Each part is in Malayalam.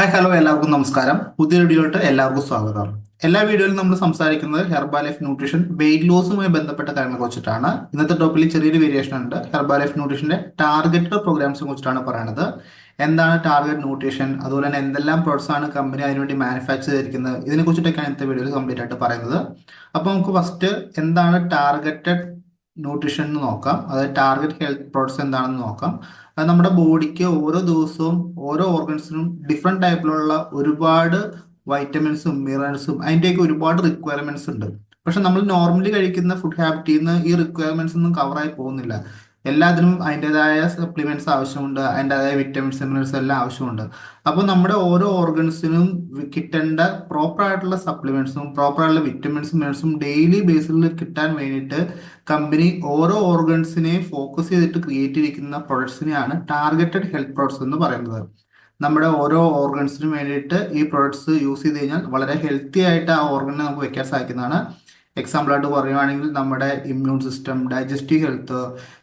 ഹായ് ഹലോ എല്ലാവർക്കും നമസ്കാരം. പുതിയ വീഡിയോയിലോട്ട് എല്ലാവർക്കും സ്വാഗതം. എല്ലാ വീഡിയോയിലും നമ്മൾ സംസാരിക്കുന്നത് ഹെർബാ ലൈഫ് ന്യൂട്രീഷൻ വെയിറ്റ് ലോസുമായി ബന്ധപ്പെട്ട കാര്യങ്ങളെ കുറിച്ചിട്ടാണ്. ഇന്നത്തെ ടോപ്പിൽ ചെറിയൊരു വേരിയേഷൻ ഉണ്ട്. ഹെർബാ ലൈഫ് ന്യൂട്രീഷന്റെ ടാർഗറ്റഡ് പ്രോഗ്രാംസിനെ കുറിച്ചിട്ടാണ് പറയുന്നത് എന്താണ് ടാർഗറ്റ് ന്യൂട്രീഷൻ അതുപോലെ തന്നെ എന്തെല്ലാം പ്രോഡക്ട്സ് ആണ് കമ്പനി അതിനുവേണ്ടി മാനുഫാക്ചർ ചെയ്തിരിക്കുന്നത്? ഇതിനെ കുറിച്ചിട്ടൊക്കെയാണ് ഇന്നത്തെ വീഡിയോയിൽ കംപ്ലീറ്റ് ആയിട്ട് പറയുന്നത്. അപ്പോൾ നമുക്ക് ഫസ്റ്റ് എന്താണ് ടാർഗറ്റഡ് ന്യൂട്രീഷൻ എന്ന് നോക്കാം. അതായത് ടാർഗറ്റ് ഹെൽത്ത് പ്രോഡക്ട്സ് എന്താണെന്ന് നോക്കാം. അത് നമ്മുടെ ബോഡിക്ക് ഓരോ ദിവസവും ഓരോ ഓർഗൻസിനും ഡിഫറെന്റ് ടൈപ്പിലുള്ള ഒരുപാട് വൈറ്റമിൻസും മിനറൽസും അതിന്റെയൊക്കെ ഒരുപാട് റിക്വയർമെന്റ്സ് ഉണ്ട്. പക്ഷെ നമ്മൾ നോർമലി കഴിക്കുന്ന ഫുഡ് ഹാബിറ്റിൽ നിന്ന് ഈ റിക്വയർമെന്റ്സ് ഒന്നും കവറായി പോകുന്നില്ല. എല്ലാത്തിനും അതിന്റെതായ സപ്ലിമെന്റ്സ് ആവശ്യമുണ്ട് അതിന്റെതായ വിറ്റമിൻസ് മിനറൽസ് എല്ലാം ആവശ്യമുണ്ട്. അപ്പോൾ നമ്മുടെ ഓരോ ഓർഗൻസിനും കിട്ടേണ്ട പ്രോപ്പർ ആയിട്ടുള്ള സപ്ലിമെന്റ്സും പ്രോപ്പർ ആയിട്ടുള്ള വിറ്റമിൻസും മിനറൽസും ഡെയിലി ബേസിൽ കിട്ടാൻ വേണ്ടിയിട്ട് കമ്പനി ഓരോ ഓർഗൻസിനെയും ഫോക്കസ് ചെയ്തിട്ട് ക്രിയേറ്റ് ചെയ്തിരിക്കുന്ന പ്രൊഡക്ട്സിനെയാണ് ടാർഗറ്റഡ് ഹെൽത്ത് പ്രോഡക്ട്സ് എന്ന് പറയുന്നത്. നമ്മുടെ ഓരോ ഓർഗൻസിനും വേണ്ടിയിട്ട് ഈ പ്രൊഡക്ട്സ് യൂസ് ചെയ്ത് കഴിഞ്ഞാൽ വളരെ ഹെൽത്തി ആയിട്ട് ആ ഓർഗനെ നമുക്ക് വെക്കാൻ സാധിക്കുന്നതാണ്. എക്സാമ്പിൾ ആയിട്ട് പറയുവാണെങ്കിൽ നമ്മുടെ immune system digestive health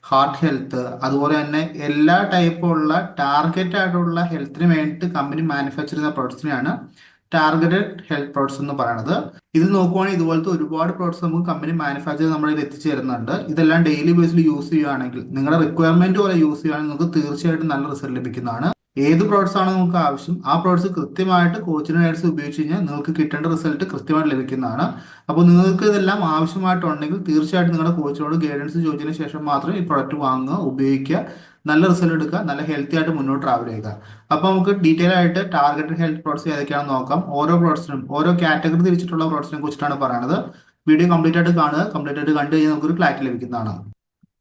heart health അതുപോലെ തന്നെ എല്ലാ ടൈപ്പുള്ള ടാർഗറ്റ് ആയിട്ടുള്ള ഹെൽത്തിന് വേണ്ടിയിട്ട് കമ്പനി മാനുഫാക്ചർ ചെയ്യുന്ന പ്രൊഡക്ട്സിനെയാണ് ടാർഗറ്റഡ് ഹെൽത്ത് പ്രോഡക്ട്സ് എന്ന് പറയുന്നത് ഇത് നോക്കുവാണെങ്കിൽ ഇതുപോലത്തെ ഒരുപാട് പ്രോഡക്ട്സ് നമുക്ക് കമ്പനി മാനുഫാക്ചർ നമ്മുടെ എത്തിച്ചു തരുന്നുണ്ട്. ഇതെല്ലാം ഡെയിലി ബേസിൽ യൂസ് ചെയ്യുകയാണെങ്കിൽ നിങ്ങളുടെ റിക്വയർമെന്റ് പോലെ യൂസ് ചെയ്യുകയാണെങ്കിൽ നിങ്ങൾക്ക് തീർച്ചയായിട്ടും നല്ല റിസൾട്ട് ലഭിക്കുന്നതാണ്. ഏത് പ്രോഡക്ട്സ് ആണ് നിങ്ങൾക്ക് ആവശ്യം ആ പ്രോഡക്ട്സ് കൃത്യമായിട്ട് കോച്ചിന് ഐഡ്സ് ഉപയോഗിച്ച് കഴിഞ്ഞാൽ നിങ്ങൾക്ക് കിട്ടേണ്ട റിസൾട്ട് കൃത്യമായിട്ട് ലഭിക്കുന്നതാണ്. അപ്പോൾ നിങ്ങൾക്ക് ഇതെല്ലാം ആവശ്യമായിട്ടുണ്ടെങ്കിൽ തീർച്ചയായിട്ടും നിങ്ങളുടെ കോച്ചിനോട് ഗൈഡൻസ് ചോദിച്ചതിന് ശേഷം മാത്രം ഈ പ്രോഡക്റ്റ് വാങ്ങുക ഉപയോഗിക്കുക നല്ല റിസൾട്ട് എടുക്കുക നല്ല ഹെൽത്തി ആയിട്ട് മുന്നോട്ട് ട്രാവൽ ചെയ്യുക. അപ്പോൾ നമുക്ക് ഡീറ്റെയിൽ ആയിട്ട് ടാർഗറ്റഡ് ഹെൽത്ത് പ്രോഡക്ട്സ് ഏതൊക്കെയാണെന്ന് നോക്കാം. ഓരോ പ്രോഡക്ട്സിനും ഓരോ കാറ്റഗറി തിരിച്ചിട്ടുള്ള പ്രോഡക്ട്സിനെ കുറിച്ചിട്ടാണ് പറയുന്നത്. വീഡിയോ കംപ്ലീറ്റ് ആയിട്ട് കാണുക കംപ്ലീറ്റ് ആയിട്ട് കണ്ടു കഴിഞ്ഞാൽ നമുക്കൊരു ക്ലാരിറ്റി ലഭിക്കുന്നതാണ്.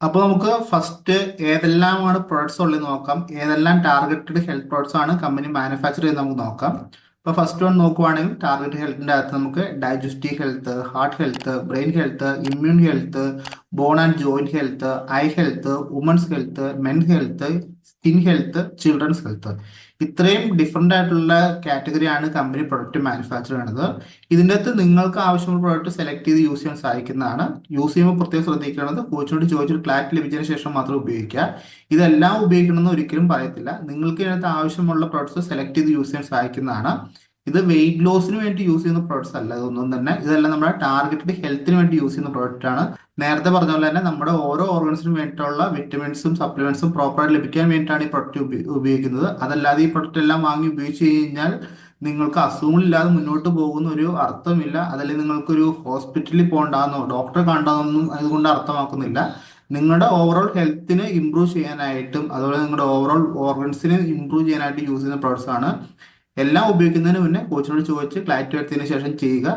അപ്പോൾ നമുക്ക് ഫസ്റ്റ് ഏതെല്ലാമാണ് പ്രൊഡക്ട്സ് ഉള്ളത് നോക്കാം. ഏതെല്ലാം ടാർഗറ്റഡ് ഹെൽത്ത് പ്രോഡക്ട്സ് ആണ് കമ്പനി മാനുഫാക്ചർ ചെയ്യുന്നത് നമുക്ക് നോക്കാം. ഇപ്പോൾ ഫസ്റ്റ് വൺ നോക്കുവാണെങ്കിൽ ടാർഗറ്റ് ഹെൽത്തിന്റെ അകത്ത് നമുക്ക് digestive health heart health brain health immune health bone and joint health eye health women's health men health skin health children's health. ഇത്രയും ഡിഫറെന്റ് ആയിട്ടുള്ള കാറ്റഗറിയാണ് കമ്പനി പ്രൊഡക്റ്റ് മാനുഫാക്ചർ ചെയ്യുന്നത്. ഇതിന്റെ അകത്ത് നിങ്ങൾക്ക് ആവശ്യമുള്ള പ്രൊഡക്റ്റ് സെലക്ട് ചെയ്ത് യൂസ് ചെയ്യാൻ സാധിക്കുന്നതാണ് യൂസ് ചെയ്യുമ്പോൾ പ്രത്യേകം ശ്രദ്ധിക്കേണ്ടത് കോച്ചിനോട് ചോദിച്ചൊരു ക്ലാറ്റ് ലഭിച്ചതിന് ശേഷം മാത്രം ഉപയോഗിക്കുക. ഇതെല്ലാം ഉപയോഗിക്കണമെന്ന് ഒരിക്കലും പറയത്തില്ല. നിങ്ങൾക്ക് ഇതിനകത്ത് ആവശ്യമുള്ള പ്രൊഡക്ട്സ് സെലക്ട് ചെയ്ത് യൂസ് ചെയ്യാൻ സാധിക്കുന്നതാണ് ഇത് വെയിറ്റ് ലോസിന് വേണ്ടി യൂസ് ചെയ്യുന്ന പ്രോഡക്ട്സ് അല്ല. ഇതൊന്നും തന്നെ ഇതെല്ലാം നമ്മുടെ ടാർഗറ്റഡ് ഹെൽത്തിന് വേണ്ടി യൂസ് ചെയ്യുന്ന പ്രോഡക്റ്റ് ആണ്. നേരത്തെ പറഞ്ഞ പോലെ തന്നെ നമ്മുടെ ഓരോ ഓർഗൻസിനും വേണ്ടിയിട്ടുള്ള വിറ്റമിൻസും സപ്ലിമെന്റ്സും പ്രോപ്പറായിട്ട് ലഭിക്കാൻ വേണ്ടിയിട്ടാണ് ഈ പ്രൊഡക്റ്റ് ഉപയോഗിക്കുന്നത്. അതല്ലാതെ ഈ പ്രൊഡക്റ്റ് എല്ലാം വാങ്ങി ഉപയോഗിച്ച് കഴിഞ്ഞാൽ നിങ്ങൾക്ക് അസുഖങ്ങളില്ലാതെ മുന്നോട്ട് പോകുന്ന ഒരു അർത്ഥമില്ല. അതല്ലെങ്കിൽ നിങ്ങൾക്കൊരു ഹോസ്പിറ്റലിൽ പോകണ്ടാന്നോ ഡോക്ടറെ കണ്ടാന്നൊന്നും അതുകൊണ്ട് അർത്ഥമാക്കുന്നില്ല. നിങ്ങളുടെ ഓവറോൾ ഹെൽത്തിനെ ഇമ്പ്രൂവ് ചെയ്യാനായിട്ടും അതുപോലെ നിങ്ങളുടെ ഓവറോൾ ഓർഗൻസിനെ ഇമ്പ്രൂവ് ചെയ്യാനായിട്ട് യൂസ് ചെയ്യുന്ന പ്രോഡക്ട്സ് ആണ്. എല്ലാം ഉപയോഗിക്കുന്നതിന് മുന്നേ കോച്ചിനോട് ചോദിച്ച് ക്ലാരിറ്റി വരുത്തിയതിനു ശേഷം ചെയ്യുക.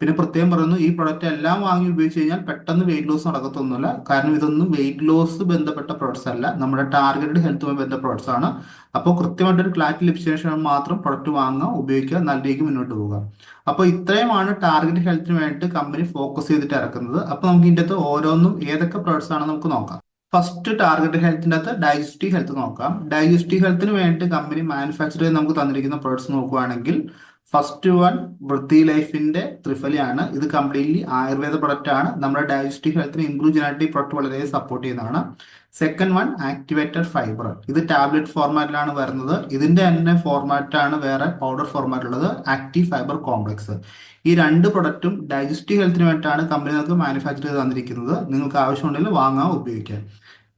പിന്നെ പ്രത്യേകം പറയുന്നു ഈ പ്രൊഡക്റ്റ് എല്ലാം വാങ്ങി ഉപയോഗിച്ച് കഴിഞ്ഞാൽ പെട്ടെന്ന് വെയിറ്റ് ലോസ് നടക്കത്തൊന്നുമില്ല. കാരണം ഇതൊന്നും വെയിറ്റ് ലോസ് ബന്ധപ്പെട്ട പ്രോഡക്ട്സ് അല്ല. നമ്മുടെ ടാർഗറ്റഡ് ഹെൽത്തുമായി ബന്ധപ്പെട്ട പ്രോഡക്ട്സ് ആണ്. അപ്പോൾ കൃത്യമായിട്ടൊരു ക്ലാരിറ്റി ലഭിച്ചതിന് ശേഷം മാത്രം പ്രൊഡക്റ്റ് വാങ്ങുക ഉപയോഗിക്കുക നല്ല രീതിക്ക് മുന്നോട്ട് പോവുക. അപ്പോൾ ഇത്രയുമാണ് ടാർഗറ്റ് ഹെൽത്തിന് വേണ്ടിയിട്ട് കമ്പനി ഫോക്കസ് ചെയ്തിട്ട് ഇറക്കുന്നത്. അപ്പോൾ നമുക്ക് ഇതിന്റെ അകത്ത് ഓരോന്നും ഏതൊക്കെ പ്രോഡക്ട്സ് ആണെന്ന് നമുക്ക് നോക്കാം. ഫസ്റ്റ് ടാർഗറ്റ് ഹെൽത്തിന്റെ അകത്ത് ഡൈജസ്റ്റീവ് ഹെൽത്ത് നോക്കാം. ഡൈജസ്റ്റീവ് ഹെൽത്തിന് വേണ്ടി കമ്പനി മാനുഫാക്ചർ ചെയ്ത് നമുക്ക് തന്നിരിക്കുന്ന പ്രോഡക്ട്സ് നോക്കുകയാണെങ്കിൽ ഫസ്റ്റ് വൺ വൃത്തി ലൈഫിന്റെ ത്രിഫലിയാണ്. ഇത് കംപ്ലീറ്റ്ലി ആയുർവേദ പ്രൊഡക്റ്റ് ആണ്. നമ്മുടെ ഡയജസ്റ്റീവ് ഹെൽത്തിന് ഇംപ്രൂവ് ചെയ്യാനായിട്ട് ഈ പ്രൊഡക്റ്റ് വളരെ സപ്പോർട്ട് ചെയ്യുന്നതാണ്. സെക്കൻഡ് വൺ ആക്ടിവേറ്റഡ് ഫൈബർ ഇത് ടാബ്ലറ്റ് ഫോർമാറ്റിലാണ് വരുന്നത്. ഇതിന്റെ തന്നെ ഫോർമാറ്റാണ് വേറെ പൗഡർ ഫോർമാറ്റുള്ളത് ആക്റ്റീവ് ഫൈബർ കോംപ്ലക്സ് ഈ രണ്ട് പ്രൊഡക്റ്റും ഡൈജസ്റ്റീവ് ഹെൽത്തിന് വേണ്ടിയിട്ടാണ് കമ്പനി നമുക്ക് മാനുഫാക്ചർ ചെയ്ത് തന്നിരിക്കുന്നത്. നിങ്ങൾക്ക് ആവശ്യമുണ്ടെങ്കിൽ വാങ്ങാൻ ഉപയോഗിക്കാം.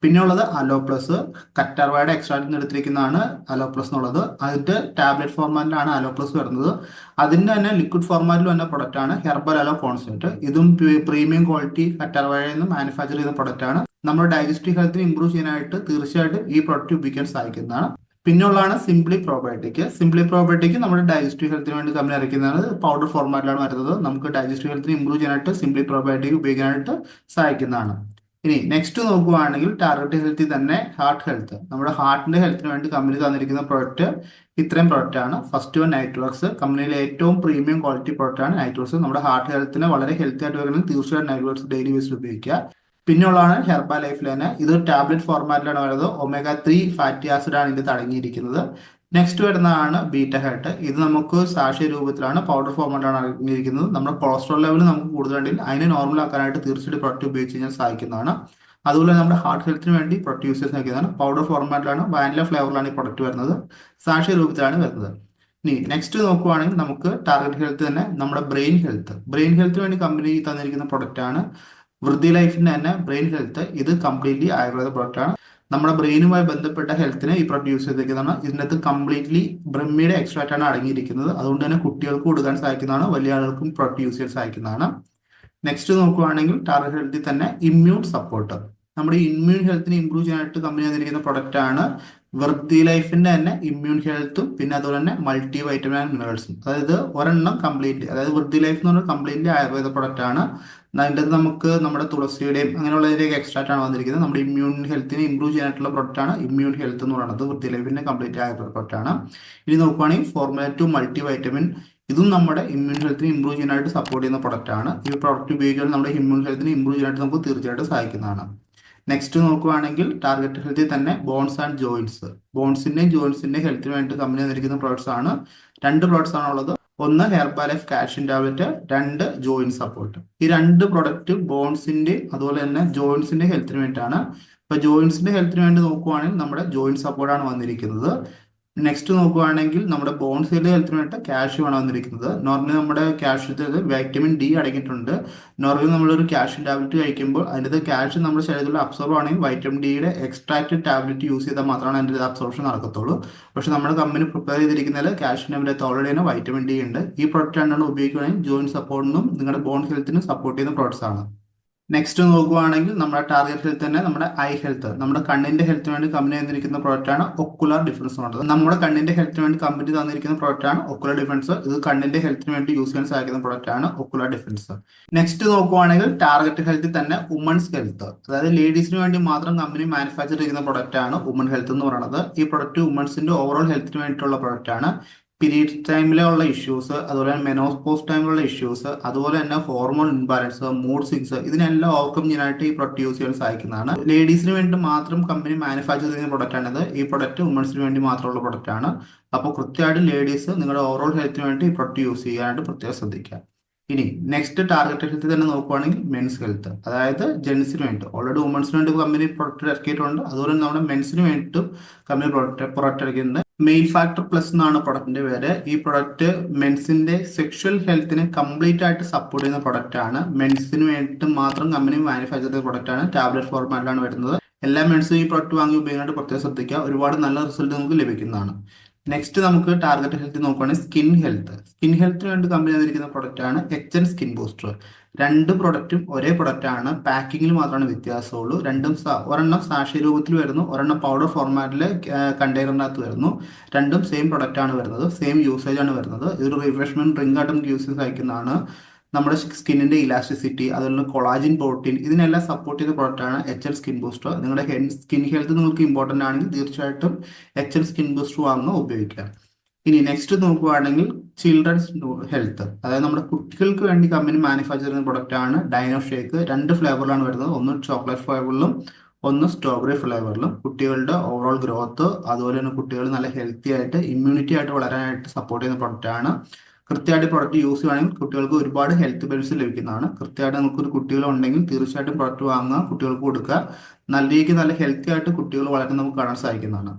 പിന്നെ ഉള്ളത് അലോ പ്ലസ് കറ്റാർവായുടെ എക്സ്ട്രാക്ട് നിന്ന് എടുത്തിരിക്കുന്നതാണ് അലോ പ്ലസ് എന്നുള്ളത്. അതിന്റെ ടാബ്ലറ്റ് ഫോർമാറ്റിലാണ് അലോ പ്ലസ് വരുന്നത്. അതിന്റെ തന്നെ ലിക്വിഡ് ഫോർമാറ്റിൽ വന്ന പ്രൊഡക്റ്റ് ആണ്. ഹെർബൽ അലോ കോൺസെന്റ് ഇതും പ്രീമിയം ക്വാളിറ്റി കറ്റാർവാഴയിൽ നിന്ന് മാനുഫാക്ചർ ചെയ്യുന്ന പ്രൊഡക്റ്റ് ആണ്. നമ്മുടെ ഡൈജസ്റ്റീവ് ഹെൽത്തിനെ ഇംപ്രൂവ് ചെയ്യാനായിട്ട് തീർച്ചയായിട്ടും ഈ പ്രൊഡക്റ്റ് ഉപയോഗിക്കാൻ സാധിക്കുന്നതാണ് പിന്നുള്ളതാണ് സിംപ്ലി പ്രോബയോട്ടിക് സിംപ്ലി പ്രോബയോട്ടിക് നമ്മുടെ ഡൈജസ്റ്റീവ് ഹെൽത്തിന് വേണ്ടി കമ്പനി ഇറക്കുന്നതാണ് പൗഡർ ഫോർമാറ്റിലാണ് വരുന്നത്. നമുക്ക് ഡൈജസ്റ്റീവ് ഹെൽത്തിന് ഇംപ്രൂവ് ചെയ്യാനായിട്ട് സിംപ്ലി പ്രോബയോട്ടിക് ഉപയോഗിക്കാനായിട്ട് സഹായിക്കുന്നതാണ്. ഇനി നെക്സ്റ്റ് നോക്കുവാണെങ്കിൽ ടാർഗറ്റ് ഹെൽത്തിൽ തന്നെ ഹാർട്ട് ഹെൽത്ത് നമ്മുടെ ഹാർട്ടിന്റെ ഹെൽത്തിന് വേണ്ടി കമ്പനി തന്നിരിക്കുന്ന പ്രൊഡക്റ്റ് ഇത്രയും പ്രൊഡക്റ്റ് ആണ്. ഫസ്റ്റ് വൺ നൈറ്റ്വർക്സ് കമ്പനിയിലെ ഏറ്റവും പ്രീമിയം ക്വാളിറ്റി പ്രൊഡക്റ്റ് ആണ് നൈറ്റ്വർക്സ് നമ്മുടെ ഹാർട്ട് ഹെൽത്തിന് വളരെ ഹെൽത്തി ആയിട്ട് വരുന്നത് തീർച്ചയായും നൈറ്റ്വർക്സ് ഡെയിലി ബേസിൽ ഉപയോഗിക്കുക. പിന്നെയുള്ളതാണ് ഹെർബ ലൈഫ് ലൈന് ഇത് ടാബ്ലറ്റ് ഫോർമാറ്റിലാണ് വരുന്നത്. ഒമേഗ ത്രീ ഫാറ്റി ആസിഡ് ആണ് ഇതിൽ അടങ്ങിയിരിക്കുന്നത് നെക്സ്റ്റ് വരുന്നതാണ് ബീറ്റ ഹെഡ് ഇത് നമുക്ക് സാക്ഷ്യ രൂപത്തിലാണ് പൗഡർ ഫോമായിട്ടാണ് അടങ്ങിയിരിക്കുന്നത് നമ്മുടെ കൊളസ്ട്രോൾ ലെവൽ നമുക്ക് കൂടുതലുണ്ടെങ്കിൽ അതിനെ നോർമൽ ആക്കാനായിട്ട് തീർച്ചയായിട്ടും പ്രൊഡക്റ്റ് ഉപയോഗിച്ച് കഴിഞ്ഞാൽ സഹായിക്കുന്നതാണ് അതുപോലെ നമ്മുടെ ഹാർട്ട് ഹെൽത്തിന് വേണ്ടി പ്രൊഡക്റ്റ് യൂസ് പൗഡർ ഫോർമാറ്റിലാണ് വാനില ഫ്ലേവറിലാണ് ഈ പ്രൊഡക്റ്റ് വരുന്നത്. സാക്ഷ്യ രൂപത്തിലാണ് വരുന്നത്. ഇനി നെക്സ്റ്റ് നോക്കുവാണെങ്കിൽ നമുക്ക് ടാർഗറ്റ് ഹെൽത്ത് തന്നെ നമ്മുടെ ബ്രെയിൻ ഹെൽത്ത് ബ്രെയിൻ ഹെൽത്തിന് വേണ്ടി കമ്പനി തന്നിരിക്കുന്ന പ്രൊഡക്റ്റ് ആണ്. വൃദ്ധി ലൈഫിന്റെ തന്നെ ബ്രെയിൻ ഹെൽത്ത് ഇത് കംപ്ലീറ്റ്ലി ആയുർവേദ പ്രൊഡക്റ്റ് ആണ്. നമ്മുടെ ബ്രെയിനുമായി ബന്ധപ്പെട്ട ഹെൽത്തിനെ ഈ പ്രൊഡ്യൂസ് ചെയ്തേക്കുന്നതാണ്. ഇതിനകത്ത് കംപ്ലീറ്റ്ലി ബ്രഹ്മിയുടെ എക്സ്ട്രാക്റ്റ് ആണ് അടങ്ങിയിരിക്കുന്നത്. അതുകൊണ്ട് തന്നെ കുട്ടികൾക്ക് കൊടുക്കാൻ സാധിക്കുന്നതാണ് വലിയ ആളുകൾക്കും പ്രൊഡ്യൂസ് ചെയ്യാൻ സാധിക്കുന്നതാണ് നെക്സ്റ്റ് നോക്കുവാണെങ്കിൽ ടാർഗറ്റ് ഹെൽത്തിൽ തന്നെ ഇമ്മ്യൂൺ സപ്പോർട്ട്. നമ്മുടെ ഇമ്മ്യൂൺ ഹെൽത്തിനെ ഇംപ്രൂവ് ചെയ്യാനായിട്ട് കമ്പനി തന്നിരിക്കുന്ന പ്രൊഡക്റ്റ് ആണ് വൃത്തി ലൈഫിന്റെ തന്നെ ഇമ്മ്യൂൺ ഹെൽത്തും പിന്നെ അതുപോലെ തന്നെ മൾട്ടി വൈറ്റമിൻ ആൻഡ് മിനറൽസും അതായത് ഒരെണ്ണം കംപ്ലീറ്റ് അതായത് വൃത്തി ലൈഫ് എന്ന് പറഞ്ഞാൽ കംപ്ലീറ്റ്ലി ആയുർവേദ പ്രൊഡക്റ്റ് ആണ്. അതിന്റെ നമുക്ക് നമ്മുടെ തുളസിയുടെയും അങ്ങനെയുള്ളതിലേക്ക് എക്സ്ട്രാക്റ്റ് ആണ് വന്നിരിക്കുന്നത്. നമ്മുടെ ഇമ്മ്യൂൺ ഹെൽത്തിനെ ഇംപ്രൂവ് ചെയ്യാനായിട്ടുള്ള പ്രൊഡക്റ്റ് ആണ് ഇമ്മ്യൂൺ ഹെൽത്ത് എന്ന് പറയുന്നത്. വൃത്തി ലൈഫിന്റെ കംപ്ലീറ്റ് ആയുർവേദ പ്രൊഡക്റ്റ് ആണ്. ഇനി നോക്കുവാണെങ്കിൽ ഫോർമുല ടു മൾട്ടി വൈറ്റമിൻ ഇതും നമ്മുടെ ഇമ്മ്യൂൺ ഹെൽത്തിനെ ഇംപ്രൂവ് ചെയ്യാനായിട്ട് സപ്പോർട്ട് ചെയ്യുന്ന പ്രൊഡക്റ്റ് ആണ്. ഈ പ്രൊഡക്റ്റ് ഉപയോഗിക്കുകയാണെങ്കിൽ നമ്മുടെ ഇമ്മ്യൂൺ ഹെൽത്തിനെ ഇംപ്രൂവ് ചെയ്യാനായിട്ട് നമുക്ക് തീർച്ചയായിട്ടും സഹായിക്കുന്നതാണ്. നെക്സ്റ്റ് നോക്കുവാണെങ്കിൽ ടാർഗറ്റ് ഹെൽത്തിൽ തന്നെ ബോൺസ് ആൻഡ് ജോയിൻസ് ബോൺസിന്റെയും ജോയിൻസിന്റെയും ഹെൽത്തിന് വേണ്ടി കമ്പനി തന്നിരിക്കുന്ന പ്രോഡക്ട്സ് ആണ്. രണ്ട് പ്രോഡക്ട്സ് ആണ് ഉള്ളത് ഒന്ന് ഹെർബാലൈഫ് കാൽഷ്യം ടാബ്ലറ്റ് രണ്ട് ജോയിന്റ് സപ്പോർട്ട് ഈ രണ്ട് പ്രൊഡക്റ്റ് ബോൺസിന്റെ അതുപോലെ തന്നെ ജോയിൻസിന്റെ ഹെൽത്തിന് വേണ്ടിയിട്ടാണ്. ഇപ്പൊ ജോയിൻസിന്റെ ഹെൽത്തിന് വേണ്ടി നോക്കുവാണെങ്കിൽ നമ്മുടെ ജോയിന്റ് സപ്പോർട്ടാണ് വന്നിരിക്കുന്നത്. നെക്സ്റ്റ് നോക്കുവാണെങ്കിൽ നമ്മുടെ ബോൺസിന്റെ ഹെൽത്തിന് വേണ്ടി കാൽഷ്യം ആണ് വന്നിരിക്കുന്നത്. നോർമലി നമ്മുടെ കാൽഷ്യത്തിൽ വൈറ്റമിൻ ഡി അടങ്ങിയിട്ടുണ്ട്. നോർമലി നമ്മളൊരു കാൽഷ്യം ടാബ്ലറ്റ് കഴിക്കുമ്പോൾ അതിന്റെ കാൽഷ്യം നമ്മുടെ ശരീരത്തിൽ അബ്സോർബ് ആണെങ്കിൽ വൈറ്റമിൻ ഡിയുടെ എക്സ്ട്രാക്ട് ടാബ്ലറ്റ് യൂസ് ചെയ്താൽ മാത്രമാണ് അതിന്റെ അബ്സോർപ്ഷൻ നടക്കത്തുള്ളൂ. പക്ഷേ നമ്മുടെ കമ്പനി പ്രിപ്പയർ ചെയ്തിരിക്കുന്നതിൽ ടാബ്ലറ്റ് ഓൾറെഡി തന്നെ വൈറ്റമിൻ ഡി ഉണ്ട്. ഈ പ്രൊഡക്റ്റ് രണ്ടാണ് ഉപയോഗിക്കുകയാണെങ്കിൽ ജോയിൻ സപ്പോർട്ടിനും നിങ്ങളുടെ ബോൺ ഹെൽത്തിനും സപ്പോർട്ട് ചെയ്യുന്ന പ്രോഡക്റ്റ്സ് ആണ്. നെക്സ്റ്റ് നോക്കുവാണെങ്കിൽ നമ്മുടെ ടാർഗറ്റ് ഹെൽത്ത് തന്നെ നമ്മുടെ ഐ ഹെൽത്ത് നമ്മുടെ കണ്ണിന്റെ ഹെൽത്തിന് വേണ്ടി കമ്പനി തന്നിരിക്കുന്ന പ്രോഡക്റ്റ് ആണ് ഒക്കുലർ ഡിഫൻസ് പറഞ്ഞത് നമ്മുടെ കണ്ണിന്റെ ഹെൽത്തിന് വേണ്ടി കമ്പനി തന്നിരിക്കുന്ന പ്രോഡക്റ്റ് ആണ് ഒക്കുലർ ഡിഫൻസ് ഇത് കണ്ണിന്റെ ഹെൽത്തിന് വേണ്ടി യൂസ് ചെയ്യാൻ സാധിക്കുന്ന പ്രോഡക്റ്റ് ആണ് ഒക്കുലർ ഡിഫൻസ് നെക്സ്റ്റ് നോക്കുവാണെങ്കിൽ ടാർഗറ്റ് ഹെൽത്തിൽ തന്നെ വുമൺസ് ഹെൽത്ത് അതായത് ലേഡീസിന് വേണ്ടി മാത്രം കമ്പനി മാനുഫാക്ചർ ചെയ്യുന്ന പ്രോഡക്റ്റ് ആണ് വുമൺ ഹെൽത്ത് എന്ന് പറയുന്നത്. ഈ പ്രോഡക്റ്റ് വുമൺസിന്റെ ഓവറോൾ ഹെൽത്തിന് വേണ്ടിയിട്ടുള്ള പ്രോഡക്റ്റ് ആണ്. പീരീഡ് ടൈമിലുള്ള ഇഷ്യൂസ് അതുപോലെ തന്നെ മെനോസ്പോസ് ടൈമിലുള്ള ഇഷ്യൂസ് അതുപോലെ തന്നെ ഹോർമോൺ ഇൻബാലൻസ് മൂഡ് സിങ്സ് ഇതിനെല്ലാം ഓവർകം ചെയ്യാനായിട്ട് ഈ പ്രൊഡക്റ്റ് സാധിക്കുന്നതാണ് ലേഡീസിന് വേണ്ടി മാത്രം കമ്പനി മാനുഫാക്ചർ ചെയ്യുന്ന പ്രൊഡക്റ്റ് ആണിത്. ഈ പ്രൊഡക്റ്റ് വുമൻസിന് വേണ്ടി മാത്രമുള്ള പ്രൊഡക്റ്റ് ആണ്. അപ്പോൾ കൃത്യമായിട്ട് ലേഡീസ് നിങ്ങളുടെ ഓവറോൾ ഹെൽത്തിന് വേണ്ടി ഈ പ്രൊഡക്റ്റ് യൂസ് ചെയ്യാനായിട്ട് പ്രത്യേകം ശ്രദ്ധിക്കുക. ഇനി നെക്സ്റ്റ് ടാർഗറ്റ് ഹെൽത്ത് തന്നെ നോക്കുവാണെങ്കിൽ മെൻസ് ഹെൽത്ത് അതായത് ജെൻസിന് വേണ്ടി ഓൾറെഡി വുമൻസിന് വേണ്ടി കമ്പനി പ്രൊഡക്റ്റ് ഇറക്കിയിട്ടുണ്ട്. അതുപോലെ നമ്മുടെ മെൻസിന് വേണ്ടിയിട്ടും കമ്പനി പ്രൊഡക്റ്റ് പ്രൊഡക്റ്റ് ഇറക്കിയിട്ടുണ്ട്. മെയിൽ ഫാക്ടർ പ്ലസ് എന്നാണ് പ്രൊഡക്റ്റിന്റെ പേര്. ഈ പ്രൊഡക്റ്റ് മെൻസിന്റെ സെക്ഷൽ ഹെൽത്തിനെ കംപ്ലീറ്റ് ആയിട്ട് സപ്പോർട്ട് ചെയ്യുന്ന പ്രൊഡക്റ്റ് ആണ്. മെൻസിന് വേണ്ടിയിട്ട് മാത്രം കമ്പനി മാനുഫാക്ചർ ചെയ്ത പ്രൊഡക്റ്റ് ആണ്. ടാബ്ലറ്റ് ഫോർമാറ്റിലാണ് വരുന്നത്. എല്ലാ മെൻസും ഈ പ്രൊഡക്റ്റ് വാങ്ങി ഉപയോഗിക്കാനായിട്ട് പ്രത്യേകം ശ്രദ്ധിക്കുക. ഒരുപാട് നല്ല റിസൾട്ട് നമുക്ക് ലഭിക്കുന്നതാണ്. നെക്സ്റ്റ് നമുക്ക് ടാർഗറ്റ് ഹെൽത്ത് നോക്കുകയാണെങ്കിൽ സ്കിൻ ഹെൽത്ത് സ്കിൻ ഹെൽത്തിന് വേണ്ടി കമ്പനി തന്നിരിക്കുന്ന പ്രൊഡക്റ്റ് ആണ് എച്ച് എൻ സ്കിൻ ബൂസ്റ്റർ രണ്ട് പ്രൊഡക്റ്റും ഒരേ പ്രൊഡക്റ്റ് ആണ്. പാക്കിങ്ങിൽ മാത്രമാണ് വ്യത്യാസമുള്ളൂ. രണ്ടും ഒരെണ്ണം സാക്ഷി രൂപത്തിൽ വരുന്നു ഒരെണ്ണം പൗഡർ ഫോർമാറ്റിൽ കണ്ടെയ്നറിനകത്ത് വരുന്നു. രണ്ടും സെയിം പ്രൊഡക്റ്റ് ആണ് വരുന്നത് സെയിം യൂസേജ് ആണ് വരുന്നത്. ഇതൊരു റിഫ്രഷ്മെന്റ് ഡ്രിങ്ക് ആയിട്ട് യൂസ് ചെയ്ത് സഹായിക്കുന്നതാണ് നമ്മുടെ സ്കിന്നിന്റെ ഇലാസ്റ്റിസിറ്റി അതുപോലെ കൊളാജിൻ പ്രോട്ടീൻ ഇതിനെല്ലാം സപ്പോർട്ട് ചെയ്ത പ്രോഡക്റ്റ് ആണ് എച്ച് എൽ സ്കിൻ ബൂസ്റ്റർ നിങ്ങളുടെ സ്കിൻ ഹെൽത്ത് നിങ്ങൾക്ക് ഇമ്പോർട്ടന്റ് ആണെങ്കിൽ തീർച്ചയായിട്ടും എച്ച് എൽ സ്കിൻ ബൂസ്റ്റർ വാങ്ങുക ഉപയോഗിക്കുക. ഇനി നെക്സ്റ്റ് നോക്കുകയാണെങ്കിൽ ചിൽഡ്രൻസ് ഹെൽത്ത് അതായത് നമ്മുടെ കുട്ടികൾക്ക് വേണ്ടി കമ്പനി മാനുഫാക്ചർ ചെയ്യുന്ന ആണ് ഡൈനോ ഷേക്ക് രണ്ട് ഫ്ലേവറിലാണ് വരുന്നത്. ഒന്ന് ചോക്ലേറ്റ് ഫ്ലേവറിലും ഒന്ന് സ്ട്രോബെറി ഫ്ലേവറിലും കുട്ടികളുടെ ഓവറോൾ ഗ്രോത്ത് അതുപോലെ തന്നെ കുട്ടികൾ നല്ല ഹെൽത്തി ആയിട്ട് ഇമ്മ്യൂണിറ്റി ആയിട്ട് വളരാനായിട്ട് സപ്പോർട്ട് ചെയ്യുന്ന പ്രൊഡക്റ്റ് ആണ് കൃത്യമായിട്ട് പ്രൊഡക്റ്റ് യൂസ് ചെയ്യുകയാണെങ്കിൽ കുട്ടികൾക്ക് ഒരുപാട് ഹെൽത്ത് ബെനിഫിറ്റ്സ് ലഭിക്കുന്നതാണ്. കൃത്യമായിട്ട് നമുക്കൊരു കുട്ടികളുണ്ടെങ്കിൽ തീർച്ചയായിട്ടും പ്രൊഡക്റ്റ് വാങ്ങുക കുട്ടികൾക്ക് കൊടുക്കുക. നല്ല രീതിക്ക് നല്ല ഹെൽത്തി ആയിട്ട് കുട്ടികൾ വളരെ നമുക്ക് കാണാൻ സാധിക്കുന്നതാണ്.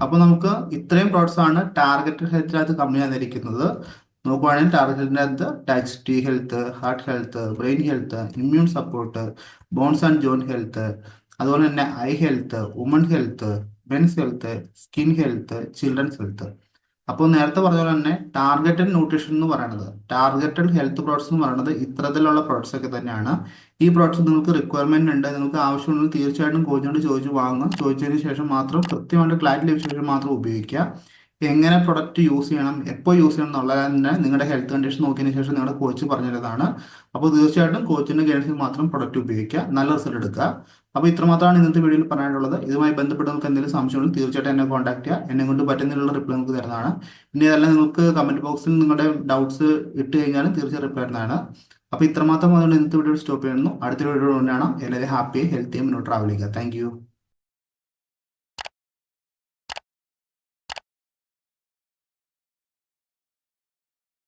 അപ്പോൾ നമുക്ക് ഇത്രയും പ്രോഡക്ട്സ് ആണ് ടാർഗറ്റ് ഹെൽത്തിനകത്ത് കമ്പനി തന്നിരിക്കുന്നത് നോക്കുവാണെങ്കിൽ target ഹെൽത്തിനകത്ത് touch T health heart health brain health immune support bones and joint health അതുപോലെ തന്നെ eye health woman health men's health skin health children's health അപ്പോൾ നേരത്തെ പറഞ്ഞ പോലെ തന്നെ ടാർഗറ്റഡ് ന്യൂട്രീഷൻ എന്ന് പറയുന്നത് ടാർഗറ്റഡ് ഹെൽത്ത് പ്രോഡക്ട്സ് എന്ന് പറയുന്നത് ഇത്തരത്തിലുള്ള പ്രോഡക്ട്സ് ഒക്കെ തന്നെയാണ്. ഈ പ്രോഡക്ട്സ് നിങ്ങൾക്ക് റിക്വയർമെന്റ് ഉണ്ട് നിങ്ങൾക്ക് ആവശ്യമുണ്ടെങ്കിൽ തീർച്ചയായിട്ടും കോച്ചിനോട് ചോദിച്ച് വാങ്ങുക. ചോദിച്ചതിന് ശേഷം മാത്രം കൃത്യമായിട്ട് ക്ലാരിറ്റി ലഭിച്ച ശേഷം മാത്രം ഉപയോഗിക്കുക. എങ്ങനെ പ്രൊഡക്റ്റ് യൂസ് ചെയ്യണം എപ്പോൾ യൂസ് ചെയ്യണം എന്നുള്ളത് തന്നെ നിങ്ങളുടെ ഹെൽത്ത് കണ്ടീഷൻ നോക്കിയതിന് ശേഷം നിങ്ങളുടെ കോച്ച് പറഞ്ഞിരുന്നതാണ്. അപ്പോൾ തീർച്ചയായിട്ടും കോച്ചിന്റെ ഗൈഡൻസിൽ മാത്രം പ്രൊഡക്റ്റ് ഉപയോഗിക്കുക നല്ല റിസൾട്ട് എടുക്കുക. അപ്പോൾ ഇത്രമാത്രമാണ് ഇന്നത്തെ വീഡിയോയിൽ പറയാനുള്ളത്. ഇതുമായി ബന്ധപ്പെട്ട് നിങ്ങൾക്ക് എന്തെങ്കിലും സംശയങ്ങൾ തീർച്ചയായിട്ടും എന്നെ കോൺടാക്ട് ചെയ്യുക എന്നെ കൊണ്ട് പറ്റുന്നതിനുള്ള റിപ്ലൈ നിങ്ങൾക്ക് തരുന്നതാണ്. ഇനി അതെല്ലാം നിങ്ങൾക്ക് കമന്റ് ബോക്സിൽ നിങ്ങളുടെ ഡൗട്ട്സ് ഇട്ട് കഴിഞ്ഞാൽ തീർച്ചയായും റിപ്ലൈ തരുന്നതാണ്. അപ്പോൾ ഇത്രമാത്രം അതുകൊണ്ട് ഇന്നത്തെ വീഡിയോ സ്റ്റോപ്പ് ചെയ്യുന്നു. അടുത്ത വീഡിയോ കൊണ്ടാണ് എല്ലാവരും ഹാപ്പി ഹെൽത്തിയും മുന്നോട്ട് ട്രാവൽ ചെയ്യുക. താങ്ക്